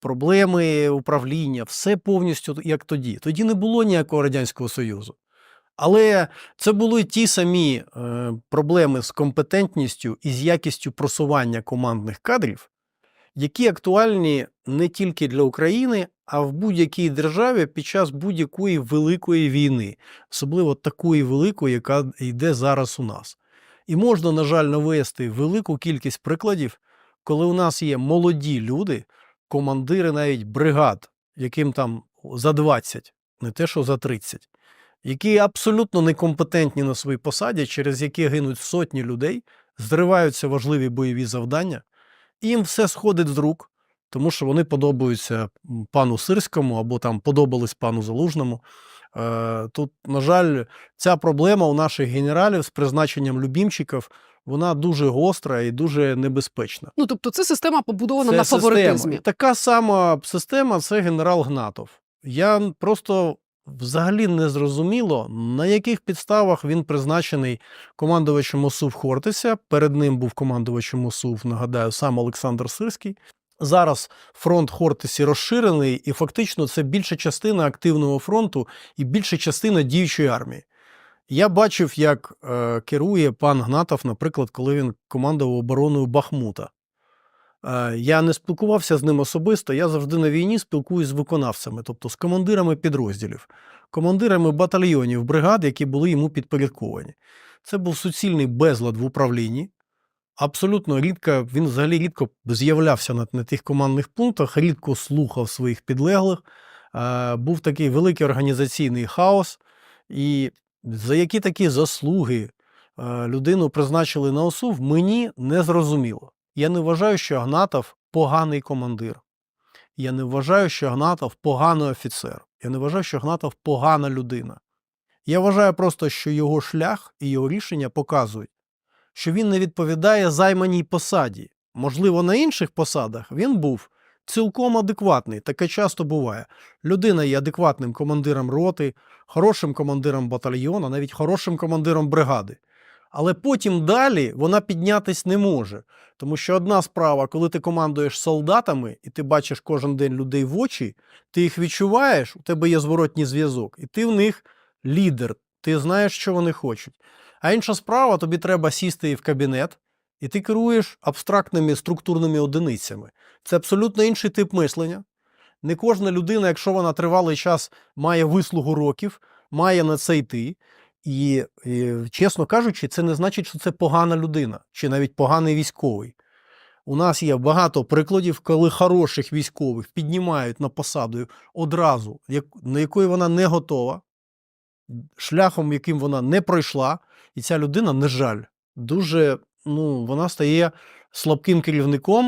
проблеми управління, все повністю як тоді. Тоді не було ніякого Радянського Союзу. Але це були ті самі е, проблеми з компетентністю і з якістю просування командних кадрів, які актуальні не тільки для України, а в будь-якій державі під час будь-якої великої війни, особливо такої великої, яка йде зараз у нас. І можна, на жаль, навести велику кількість прикладів, коли у нас є молоді люди, командири навіть бригад, яким там за 20, не те, що за 30, які абсолютно некомпетентні на своїй посаді, через які гинуть сотні людей, зриваються важливі бойові завдання, і їм все сходить з рук, тому що вони подобаються пану Сирському або там подобались пану Залужному. Е, Тут, на жаль, ця проблема у наших генералів з призначенням любімчиків, вона дуже гостра і дуже небезпечна. Ну тобто, це система побудована Це на фаворитизмі. І Така сама система це генерал Гнатов. Я просто взагалі не зрозуміло, на яких підставах він призначений командувачем ОСУ в Хортиця. Перед ним був командувачем ОСУ, нагадаю, сам Олександр Сирський. Зараз фронт Хортиці розширений, і фактично це більша частина активного фронту і більша частина діючої армії. Я бачив, як е, керує пан Гнатов, наприклад, коли він командував обороною Бахмута. Е, я не спілкувався з ним особисто, я завжди на війні спілкуюсь з виконавцями, тобто з командирами підрозділів, командирами батальйонів бригад, які були йому підпорядковані. Це був суцільний безлад в управлінні. Абсолютно рідко, він взагалі рідко з'являвся на, на тих командних пунктах, рідко слухав своїх підлеглих. Е, був такий великий організаційний хаос. І за які такі заслуги е, людину призначили на ОСУВ, мені не зрозуміло. Я не вважаю, що Гнатов поганий командир. Я не вважаю, що Гнатов поганий офіцер. Я не вважаю, що Гнатов погана людина. Я вважаю просто, що його шлях і його рішення показують, що він не відповідає займаній посаді. Можливо, на інших посадах він був цілком адекватний. Таке часто буває. Людина є адекватним командиром роти, хорошим командиром батальйону, навіть хорошим командиром бригади. Але потім далі вона піднятись не може. Тому що одна справа, коли ти командуєш солдатами і ти бачиш кожен день людей в очі, ти їх відчуваєш, у тебе є зворотній зв'язок, і ти в них лідер, ти знаєш, що вони хочуть. А інша справа, тобі треба сісти в кабінет, і ти керуєш абстрактними структурними одиницями. Це абсолютно інший тип мислення. Не кожна людина, якщо вона тривалий час має вислугу років, має на це йти. І, і, чесно кажучи, це не значить, що це погана людина чи навіть поганий військовий. У нас є багато прикладів, коли хороших військових піднімають на посаду одразу, як, на якої вона не готова, шляхом, яким вона не пройшла, і ця людина, на жаль, дуже ну, вона стає слабким керівником.